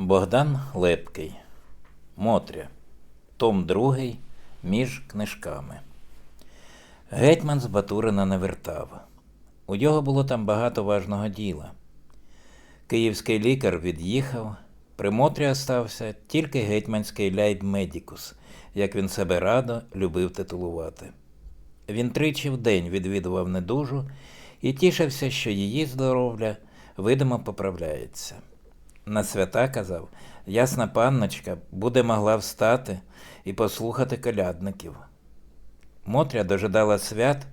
Богдан Лепкий. Мотря. Том 2. Між книжками. Гетьман з Батурина не вертав. У нього було там багато важного діла. Київський лікар від'їхав, при Мотрі остався тільки гетьманський ляйб-медікус, як він себе радо любив титулувати. Він тричі в день відвідував недужу і тішився, що її здоров'я видимо поправляється. На свята казав, ясна панночка буде могла встати і послухати колядників. Мотря дожидала свят,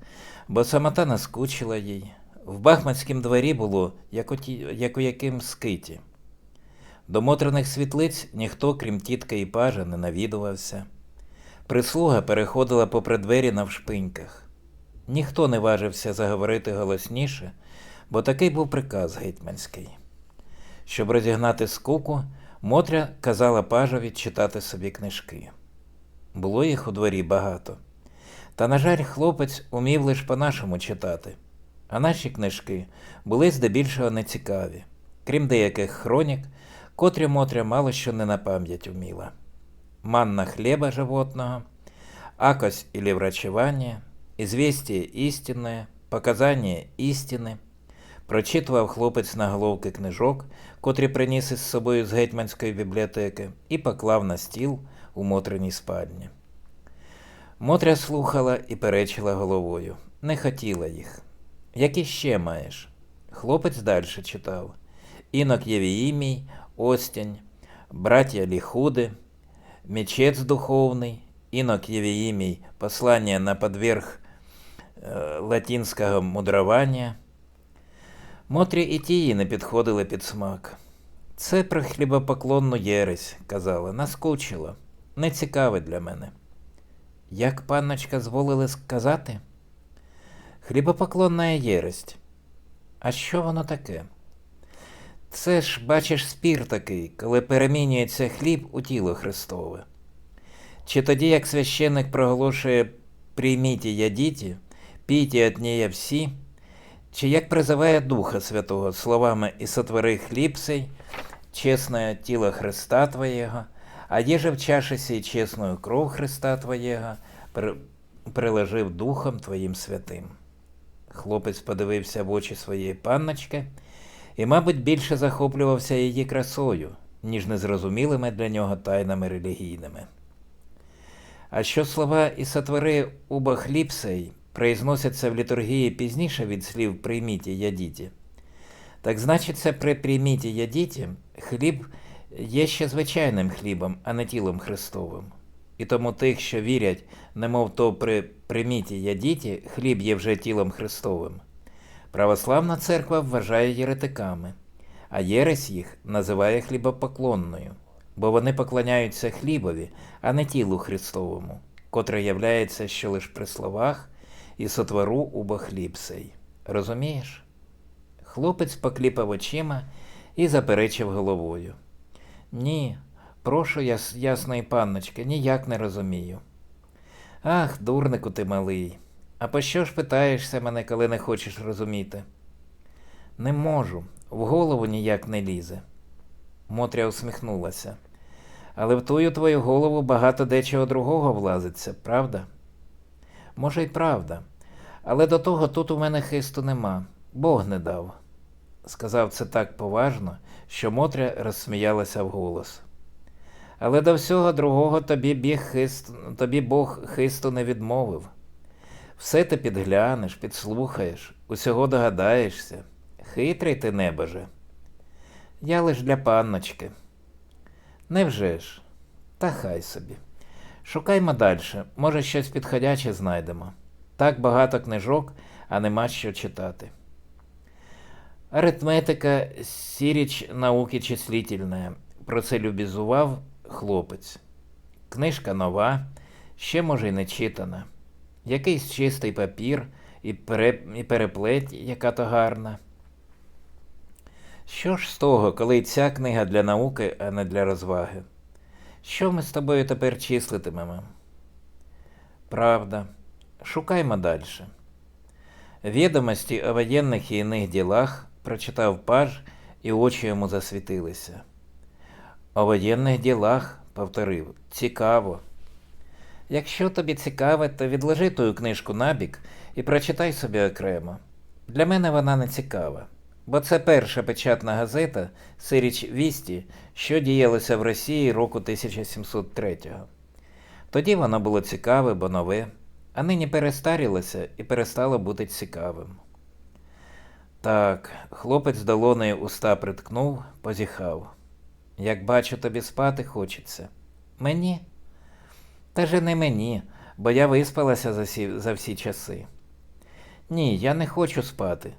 бо самота наскучила їй. В Бахматськім дворі було, як у, як у яким скиті. До Мотриних світлиць ніхто, крім тітки і пажа, не навідувався. Прислуга переходила попри двері навшпиньках. Ніхто не важився заговорити голосніше, бо такий був приказ гетьманський. Щоб розігнати скуку, Мотря казала пажові читати собі книжки. Було їх у дворі багато. Та, на жаль, хлопець умів лише по-нашому читати, а наші книжки були здебільшого нецікаві, крім деяких хронік, котрі Мотря мало що не на пам'ять уміла. Манна хлеба животного, акось или врачевание, известие истинное, показання істини. Прочитував хлопець наголовки книжок, котрі приніс із собою з гетьманської бібліотеки, і поклав на стіл у Мотриній спальні. Мотря слухала і перечила головою. Не хотіла їх. Які ще маєш? Хлопець далі читав. Інок Євіїмій, Остянь, Браття Ліхуди, Мечець Духовний, Інок Євіїмій, Послання на подверг е, латинського мудрування. Мотрі і тії не підходили під смак. Це про хлібопоклонну єресь, казала, наскучило, не цікаве для мене. Як панночка зволили сказати? Хлібопоклонна єресть. А що воно таке? Це ж, бачиш, спір такий, коли перемінюється хліб у тіло Христове. Чи тоді, як священник проголошує прийміть і ядіть, пійте неї всі, чи як призиває Духа Святого словами «І сотвори хліб сей, чесное тіло Христа Твоєго, а єже в чаші сей чесную кров Христа Твоєго, при- приложив Духом Твоїм святим. Хлопець подивився в очі своєї панночки і, мабуть, більше захоплювався її красою, ніж незрозумілими для нього тайнами релігійними. А що слова «І сотвори уба хліб сей» произносяться в літургії пізніше від слів «прийміть і ядіть», так значиться при «прийміть і ядіть» хліб є ще звичайним хлібом, а не тілом Христовим. І тому тих, що вірять, немов то при «прийміть і ядіть» хліб є вже тілом Христовим. Православна церква вважає єретиками, а єресь їх називає хлібопоклонною, бо вони поклоняються хлібові, а не тілу Христовому, котре являється що лиш при словах і сотвору уба хліб сей. Розумієш? Хлопець покліпав очима і заперечив головою. Ні, прошу яс, ясної панночки, ніяк не розумію. Ах, дурнику ти малий. А по що ж питаєшся мене, коли не хочеш розуміти? Не можу, в голову ніяк не лізе. Мотря усміхнулася. Але в тую твою голову багато дечого другого влазиться, правда? Може, й правда. Але до того тут у мене хисту нема, Бог не дав. Сказав це так поважно, що Мотря розсміялася вголос. Але до всього другого тобі, біг хист, тобі Бог хисту не відмовив. Все ти підглянеш, підслухаєш, усього догадаєшся. Хитрий ти небоже. Я лиш для панночки. Невже ж? Та хай собі. Шукаймо далі, може, щось підходяче знайдемо. Так багато книжок, а нема що читати. Аритметика сіріч науки числительная. Про це любізував хлопець. Книжка нова, ще може й не читана. Якийсь чистий папір і переплеть, яка то гарна. Що ж з того, коли ця книга для науки, а не для розваги? Що ми з тобою тепер числитимемо? Правда. Шукаймо далі. Відомості о воєнних і іних ділах прочитав паж, і очі йому засвітилися. О воєнних ділах, повторив, цікаво. Якщо тобі цікаве, то відложи тую книжку набік і прочитай собі окремо. Для мене вона не цікава, бо це перша печатна газета Сиріч Вісті, що діялося в Росії року 1703-го. Тоді воно було цікаве, бо нове, а нині перестарілося і перестало бути цікавим. Так, хлопець долонею уста приткнув, позіхав. Як бачу, тобі спати хочеться. Мені? Та же не мені, бо я виспалася за всі, за всі часи. Ні, я не хочу спати.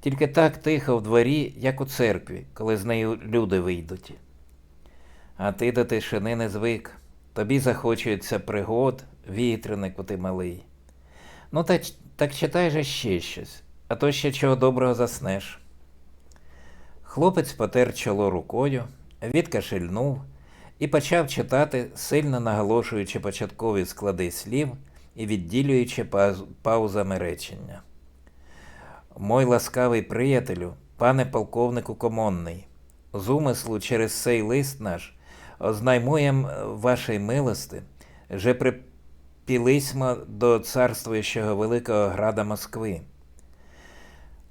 Тільки так тихо в дворі, як у церкві, коли з нею люди вийдуть. А ти до тишини не звик. Тобі захочується пригод, вітрянику ти малий. Ну, так, так читай же ще щось, а то ще чого доброго заснеш. Хлопець потер чоло рукою, відкашельнув і почав читати, сильно наголошуючи початкові склади слів і відділюючи паузами речення. Мой ласкавий приятелю, пане полковнику комонний, з умислу через сей лист наш ознаймуєм вашої милости, же припілисьмо до царствуючого великого града Москви.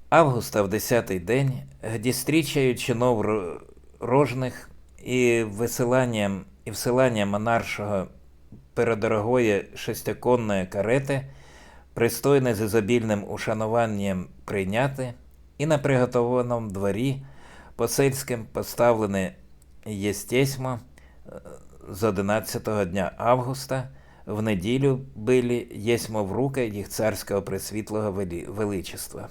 Августа в десятий день, где стрічають чинов рожних і висиланням і всиланням монаршого передорогої шестиконної карети, пристойне з ізобільним ушануванням прийняти, і на приготованому дворі посельським поставлене єстесьмо е, з 11 дня августа в неділю били єсьмо в руки їх царського пресвітлого велі- величества.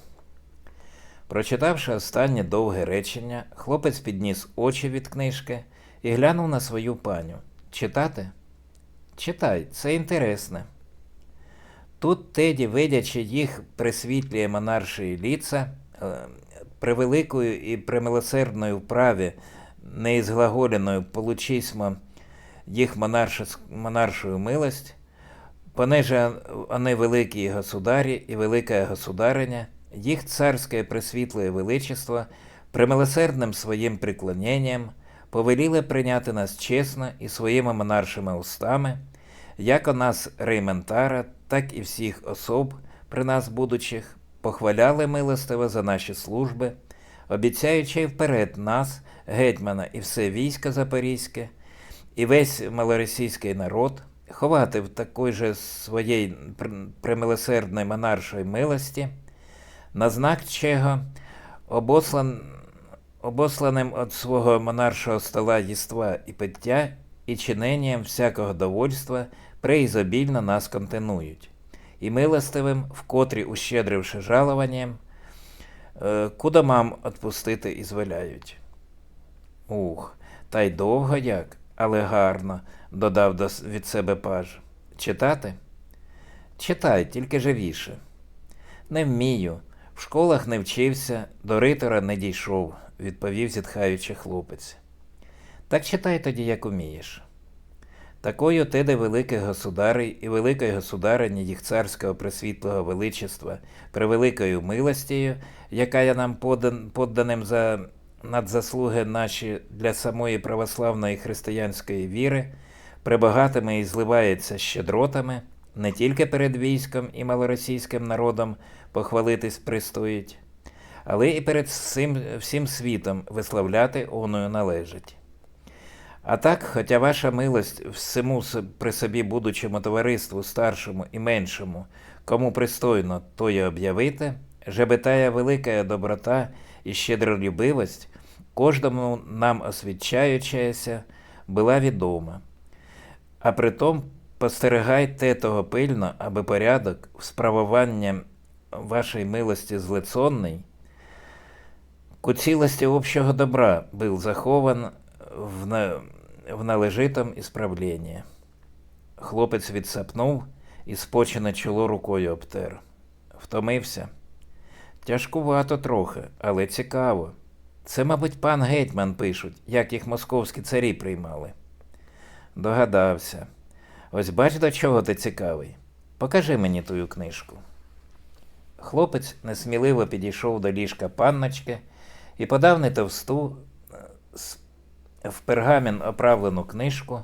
Прочитавши останнє довге речення, хлопець підніс очі від книжки і глянув на свою паню. Читати? Читай, це інтересне. Тут Теді, видячи їх присвітлює монаршої ліца, е, превеликою і премилосердною вправі, неізглаголеною получисьмо їх монаршую милость, понеже вони великі государі і велика государиня, їх царське пресвітле величество, премилосердним своїм приклоненням, повеліли прийняти нас чесно і своїми монаршими устами, як у нас рейментара, так і всіх особ, при нас будучих, похваляли милостиво за наші служби, обіцяючи вперед нас, гетьмана і все військо Запорізьке, і весь малоросійський народ ховати в такої же своєї пр- премилосердної монаршої милості, на знак чого обослан, обосланим від свого монаршого стола їства і пиття і чиненням всякого довольства преізобільно нас континують, і милостивим, вкотрі ущедривши жалуванням, е, кудомам отпустити і зволяють. Ух, та й довго як, але гарно, додав від себе паж. Читати? Читай, тільки живіше. Не вмію. В школах не вчився, до ритора не дійшов, відповів зітхаючи хлопець. Так читай тоді, як умієш. Такою теде великих государей і великої государині їх царського пресвітлого величества, превеликою милостію, яка є нам подан, подданим за надзаслуги наші для самої православної християнської віри, прибагатими і зливається щедротами, не тільки перед військом і малоросійським народом похвалитись пристоїть, але і перед всім, всім світом висловляти оною належить. А так, хоча ваша милость всему при собі будучому товариству старшому і меншому, кому пристойно, то й об'явити, жеби тая велика доброта і щедролюбивость, кожному нам освідчаючаяся, була відома. А притом постерегайте того пильно, аби порядок в справуванні вашої милості злицонний, к цілості общого добра был захован в, на... в належитом ісправленні. Хлопець відсапнув і спочене чоло рукою обтер. Втомився. Тяжкувато трохи, але цікаво. Це, мабуть, пан гетьман пишуть, як їх московські царі приймали. Догадався. Ось бач, до чого ти цікавий. Покажи мені тую книжку. Хлопець несміливо підійшов до ліжка панночки і подав не товсту, е, в пергамін оправлену книжку,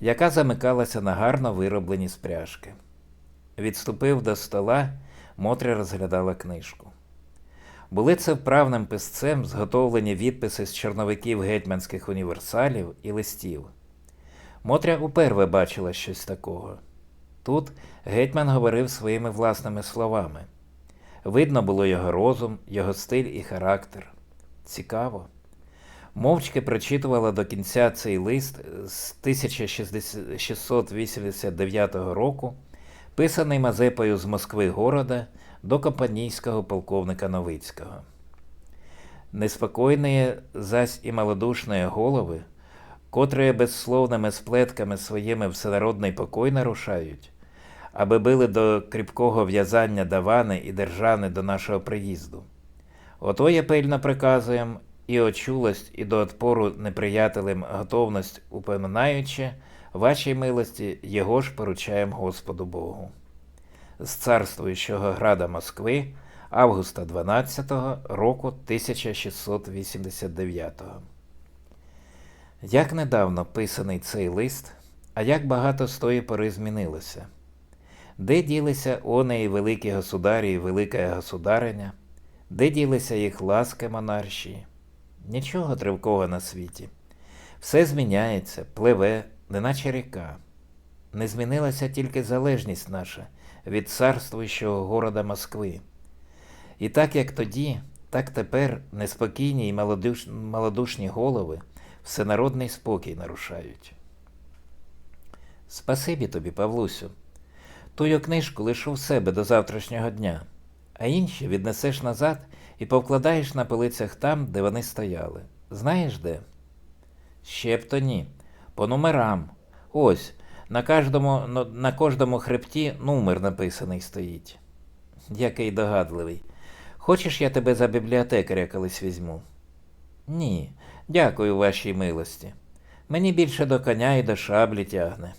яка замикалася на гарно вироблені спряжки. Відступив до стола, Мотря розглядала книжку. Були це вправним писцем зготовлені відписи з чорновиків гетьманських універсалів і листів. Мотря уперве бачила щось такого. Тут гетьман говорив своїми власними словами. Видно було його розум, його стиль і характер. Цікаво. Мовчки прочитувала до кінця цей лист з 1689 року, писаний Мазепою з Москви города до компанійського полковника Новицького. Неспокойні зась і малодушні голови, котрі безсловними сплетками своїми всенародний покой нарушають, аби били до кріпкого в'язання давани і держани до нашого приїзду. Ото я пильно приказуєм і очулость, і до отпору неприятелям готовність упоминаючи, вашій милості його ж поручаєм Господу Богу. З царствуючого града Москви августа 12 року 1689. Як недавно писаний цей лист, а як багато з тої пори змінилося? Де ділися і великі государі, і велика государиня? Де ділися їх ласки монарші? Нічого тривкого на світі. Все зміняється, пливе, неначе ріка. Не змінилася тільки залежність наша від царствуючого города Москви. І так як тоді, так тепер неспокійні малодуш... малодушні голови всенародний спокій нарушають. Спасибі тобі, Павлусю. Тую книжку лишу в себе до завтрашнього дня, а інші віднесеш назад і повкладаєш на полицях там, де вони стояли. Знаєш де? Ще б то ні. По номерам. Ось, на кожному, на, кожному хребті номер написаний стоїть. Який догадливий. Хочеш, я тебе за бібліотекаря колись візьму? Ні, дякую вашій милості. Мені більше до коня і до шаблі тягне.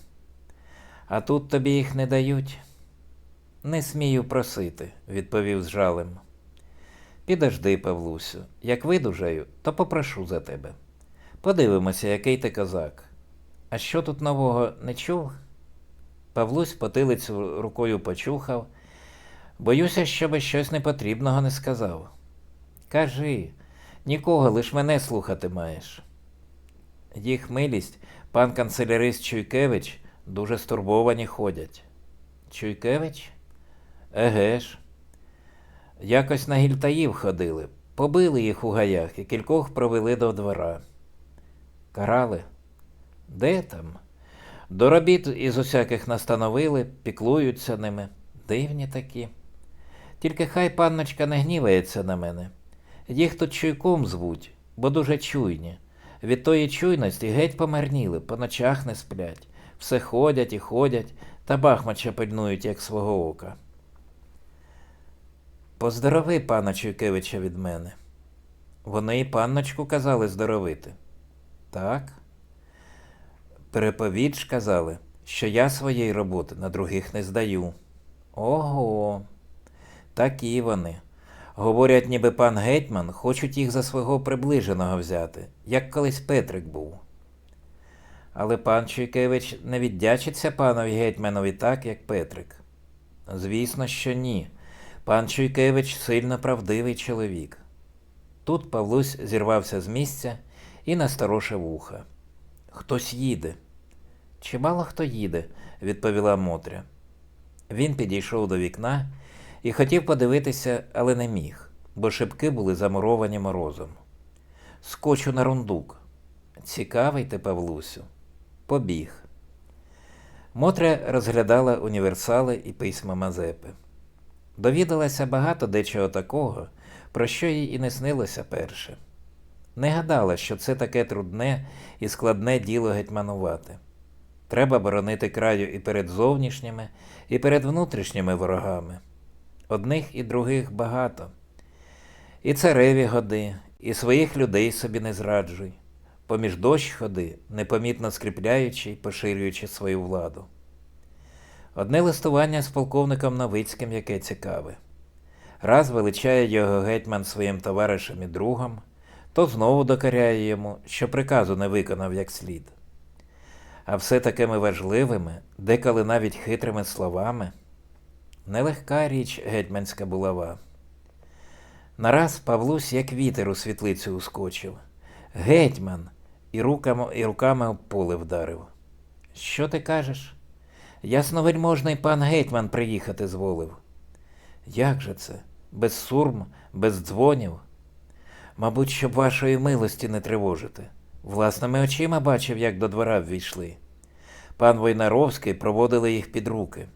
А тут тобі їх не дають. Не смію просити, відповів з жалем. Підожди, Павлусю, як видужаю, то попрошу за тебе. Подивимося, який ти козак. А що тут нового не чув? Павлусь потилицю рукою почухав. Боюся, щоби щось непотрібного не сказав. Кажи, нікого, лиш мене слухати маєш. Їх милість, пан канцелярист Чуйкевич, дуже стурбовані ходять. Чуйкевич? Еге ж. Якось на гільтаїв ходили, побили їх у гаях і кількох провели до двора. Карали? Де там? До робіт із усяких настановили, піклуються ними. Дивні такі. Тільки хай панночка не гнівається на мене. Їх тут чуйком звуть, бо дуже чуйні. Від тої чуйності геть помарніли, по ночах не сплять, все ходять і ходять, та бахмача пильнують, як свого ока. Поздорови пана Чуйкевича від мене. Вони і панночку казали здоровити. Так. Переповідь казали, що я своєї роботи на других не здаю. Ого, такі вони. Говорять, ніби пан гетьман хочуть їх за свого приближеного взяти, як колись Петрик був. Але пан Чуйкевич не віддячиться панові гетьманові так, як Петрик. Звісно, що ні. Пан Чуйкевич сильно правдивий чоловік. Тут Павлусь зірвався з місця і насторошив вуха. Хтось їде. Чимало хто їде, відповіла Мотря. Він підійшов до вікна і хотів подивитися, але не міг, бо шибки були замуровані морозом. Скочу на рундук. Цікавий ти, Павлусю. Побіг. Мотря розглядала універсали і письма Мазепи. Довідалася багато дечого такого, про що їй і не снилося перше. Не гадала, що це таке трудне і складне діло гетьманувати. Треба боронити краю і перед зовнішніми, і перед внутрішніми ворогами. Одних і других багато. І цареві годи, і своїх людей собі не зраджуй, поміж дощ ходи, непомітно скріпляючи й поширюючи свою владу. Одне листування з полковником Новицьким, яке цікаве. Раз величає його гетьман своїм товаришем і другом, то знову докаряє йому, що приказу не виконав як слід. А все такими важливими, деколи навіть хитрими словами. Нелегка річ гетьманська булава. Нараз Павлусь, як вітер у світлицю ускочив. Гетьман! І руками, і руками поле вдарив. Що ти кажеш? Ясновельможний пан гетьман приїхати зволив. Як же це? Без сурм, без дзвонів? Мабуть, щоб вашої милості не тривожити. Власними очима бачив, як до двора ввійшли. Пан Войнаровський проводили їх під руки.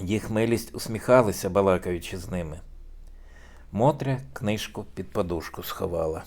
Їх милість усміхалися, балакаючи з ними. Мотря книжку під подушку сховала.